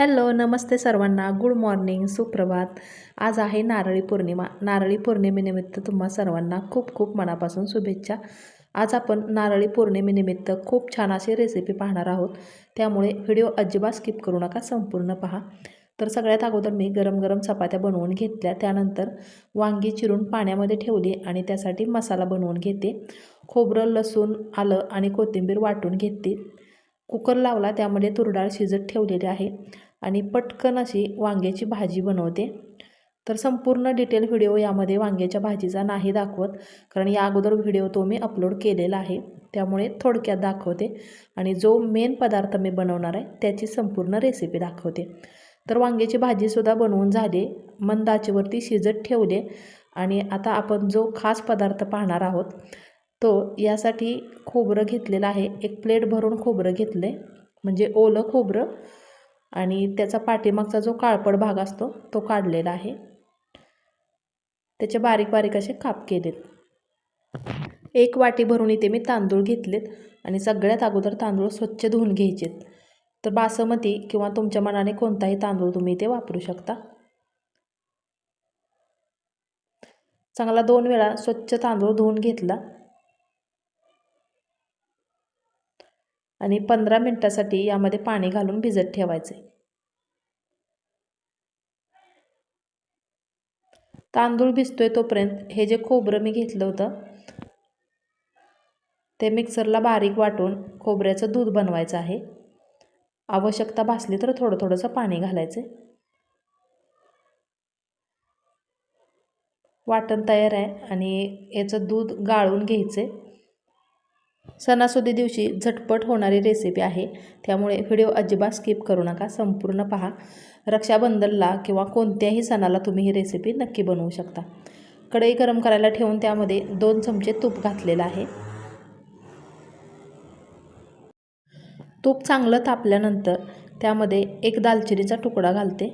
Hello नमस्ते सर्वांना. Good morning सुप्रभात. आज आहे नारळी पौर्णिमा. नारळी पौर्णिमेनिमित्त तुम्हा सर्वांना खूप खूप मनापासून शुभेच्छा. आज आपण नारळी पौर्णिमेनिमित्त खूप छान अशी रेसिपी पाहणार आहोत. त्यामुळे व्हिडिओ अजिबात स्किप करू नका संपूर्ण पहा. तर सगळ्यात अगोदर मी गरम गरम चपात्या बनवून घेतल्या. त्यानंतर वांगी चिरून पाण्यामध्ये ठेवली आणि त्यासाठी मसाला बनवून घेते. खोबरं लसूण आलं आणि कोथिंबीर वाटून घेते. कुकर लावला त्यामध्ये तुरडाळ शिजत ठेवलेली आहे. आणि पटकन अशी वांग्याची भाजी बनवते. तर संपूर्ण डिटेल व्हिडिओ यामध्ये वांग्याच्या भाजीचा नाही दाखवत कारण या अगोदर व्हिडिओ तो मी अपलोड केलेला आहे. त्यामुळे थोडक्यात दाखवते आणि जो मेन पदार्थ मी बनवणार आहे त्याची संपूर्ण रेसिपी दाखवते. तर वांग्याची भाजीसुद्धा बनवून झाली मंद आचेवरती शिजत ठेवले आणि आता आपण जो खास पदार्थ पाहणार आहोत तो यासाठी खोबरं घेतलेलं आहे. एक प्लेट भरून खोबरं घेतलं आहे म्हणजे ओलं खोबरं आणि त्याचा पाठीमागचा जो काळपड भाग असतो तो काढलेला आहे. त्याचे बारीक बारीक असे काप केलेत. एक वाटी भरून इथे मी तांदूळ घेतलेत आणि सगळ्यात अगोदर तांदूळ स्वच्छ धुवून घ्यायचेत. तर बासमती किंवा तुमच्या मनाने कोणताही तांदूळ तुम्ही इथे वापरू शकता. चांगला दोन वेळा स्वच्छ तांदूळ धुवून घेतला. आणि पंधरा मिनटासाठी यामध्ये पाणी घालून भिजत ठेवायचे. तांदूळ भिजतोय तोपर्यंत हे जे खोबरं मी घेतलं होतं ते मिक्सरला बारीक वाटून खोबऱ्याचं दूध बनवायचं आहे. आवश्यकता भासली तर थोडं थोडंसं पाणी घालायचं. वाटण तयार आहे आणि याचं दूध गाळून घ्यायचे. सणासुदी दिवशी झटपट होणारी रेसिपी आहे. त्यामुळे व्हिडिओ अजिबात स्किप करू नका. संपूर्ण पहा. रक्षाबंधनला किंवा कोणत्याही सणाला तुम्ही ही रेसिपी नक्की बनवू शकता. कढई गरम करायला ठेवून त्यामध्ये दोन चमचे तूप घातलेलं आहे. तूप चांगलं तापल्यानंतर त्यामध्ये एक दालचिनीचा तुकडा घालते.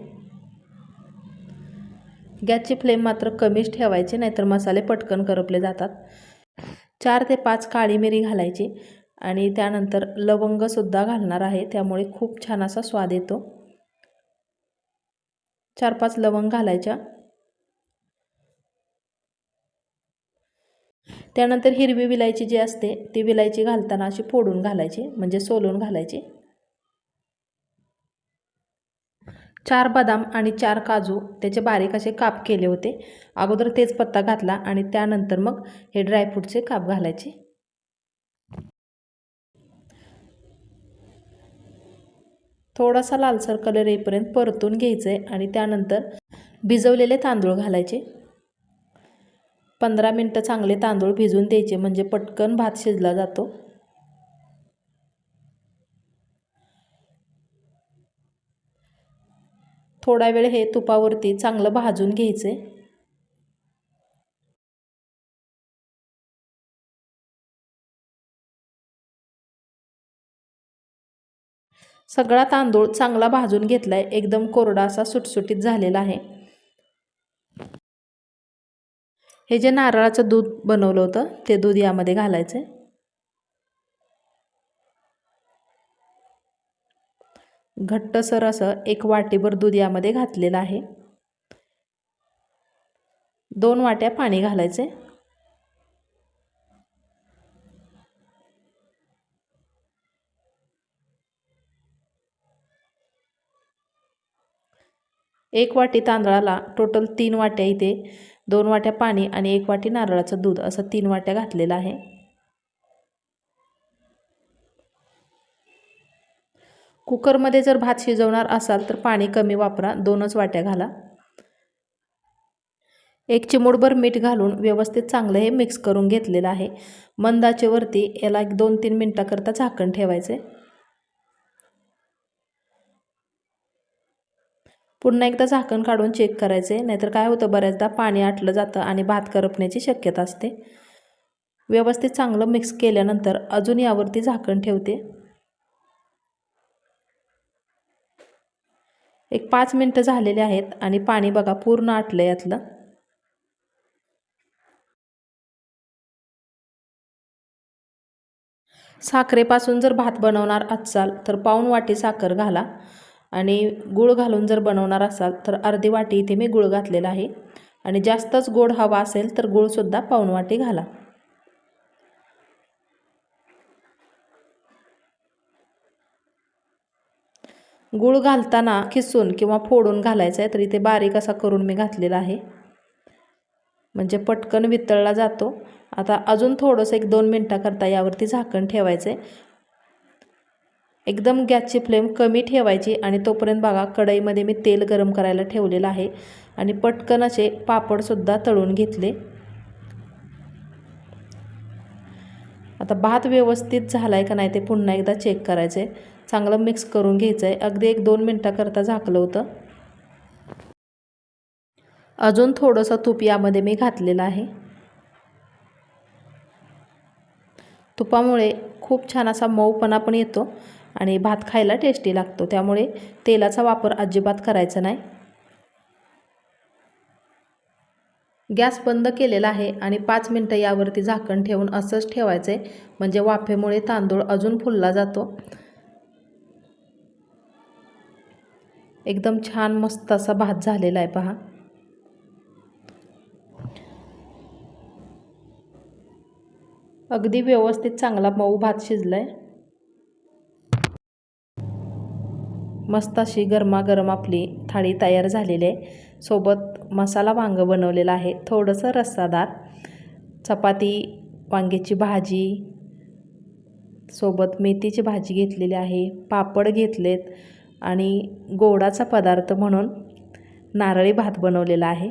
गॅसची फ्लेम मात्र कमीच ठेवायची नाहीतर मसाले पटकन करपले जातात. चार ते पाच काळी मिरी घालायची आणि त्यानंतर लवंगसुद्धा घालणार आहे. त्यामुळे खूप छान असा स्वाद येतो. चार पाच लवंग घालायच्या. त्यानंतर हिरवी विलायची जी असते ती विलायची घालताना अशी फोडून घालायची म्हणजे सोलून घालायची. चार बदाम आणि चार काजू त्याचे बारीक असे काप केले होते. अगोदर तेच पत्ता घातला आणि त्यानंतर मग हे ड्रायफ्रूटचे काप घालायचे. थोडासा लालसर कलर येईपर्यंत परतून घ्यायचं आहे आणि त्यानंतर भिजवलेले तांदूळ घालायचे. पंधरा मिनटं चांगले तांदूळ भिजवून द्यायचे म्हणजे पटकन भात शिजला जातो. थोडा वेळ हे तुपावरती चांगलं भाजून घ्यायचे. सगळा तांदूळ चांगला भाजून घेतलाय. एकदम कोरडा असा सुटसुटीत झालेला आहे. हे जे नारळाचं दूध बनवलं होतं ते दूध यामध्ये घालायचं घट्टसर असं एक वाटीभर दूध यामध्ये घातलेलं आहे. दोन वाट्या पाणी घालायचे. एक वाटी तांदळाला टोटल तीन वाट्या इथे दोन वाट्या पाणी आणि एक वाटी नारळाचं दूध असं तीन वाट्या घातलेलं आहे. कुकरमध्ये जर भात शिजवणार असाल तर पाणी कमी वापरा दोनच वाट्या घाला. एक चिमूटभर मीठ घालून व्यवस्थित चांगलं हे मिक्स करून घेतलेलं आहे. मंदाचेवरती याला एक दोन तीन मिनटाकरता झाकण ठेवायचे. पुन्हा एकदा झाकण काढून चेक करायचे नाहीतर काय होतं बऱ्याचदा पाणी आटलं जातं आणि भात करपण्याची शक्यता असते. व्यवस्थित चांगलं मिक्स केल्यानंतर अजून यावरती झाकण ठेवते. एक पाच मिनटं झालेले आहेत आणि पाणी बघा पूर्ण आटलं यातलं. साखरेपासून जर भात बनवणार असाल तर पाऊण वाटी साखर घाला आणि गूळ घालून जर बनवणार असाल तर अर्धी वाटी इथे मी गूळ घातलेला आहे. आणि जास्तच गोड हवा असेल तर गूळसुद्धा पाऊण वाटी घाला. गूळ घालताना खिसून किंवा फोडून घालायचं आहे तर इथे बारीक असा करून मी घातलेला आहे. म्हणजे पटकन वितळला जातो. आता अजून थोडंसं एक दोन मिनटाकरता यावरती झाकण ठेवायचं आहे एकदम गॅसची फ्लेम कमी ठेवायची आणि तोपर्यंत बघा कढईमध्ये मी तेल गरम करायला ठेवलेलं आहे. आणि पटकन असे पापडसुद्धा तळून घेतले. आता भात व्यवस्थित झाला आहे का नाही ते पुन्हा एकदा चेक करायचं आहे चांगलं मिक्स करून घ्यायचं आहे अगदी एक दोन मिनटाकरता झाकलं होतं. अजून थोडंसं तूप यामध्ये मी घातलेलं आहे. तुपामुळे खूप छान असा मऊपणा पण येतो आणि भात खायला टेस्टी लागतो. त्यामुळे तेलाचा वापर अजिबात करायचा नाही. गॅस बंद केलेला आहे आणि पाच मिनटं यावरती झाकण ठेवून असंच ठेवायचं आहे म्हणजे वाफेमुळे तांदूळ अजून फुलला जातो. एकदम छान मस्त असा भात झालेला आहे पहा. अगदी व्यवस्थित चांगला मऊ भात शिजला आहे मस्त अशी गरमागरम आपली थाळी तयार झालेली आहे. सोबत मसाला वांगं बनवलेलं आहे. थोडंसं रस्सादार चपाती वांग्याची भाजी सोबत मेथीची भाजी घेतलेली आहे पापड घेतलेत आणि गोडाचा पदार्थ म्हणून नारळी भात बनवलेला आहे.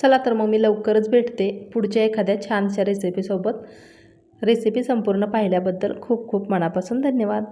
चला तर मग मी लवकरच भेटते पुढच्या एखाद्या छानशा रेसिपीसोबत रेसिपी संपूर्ण पाहिल्याबद्दल खूप खूप मनापासून धन्यवाद.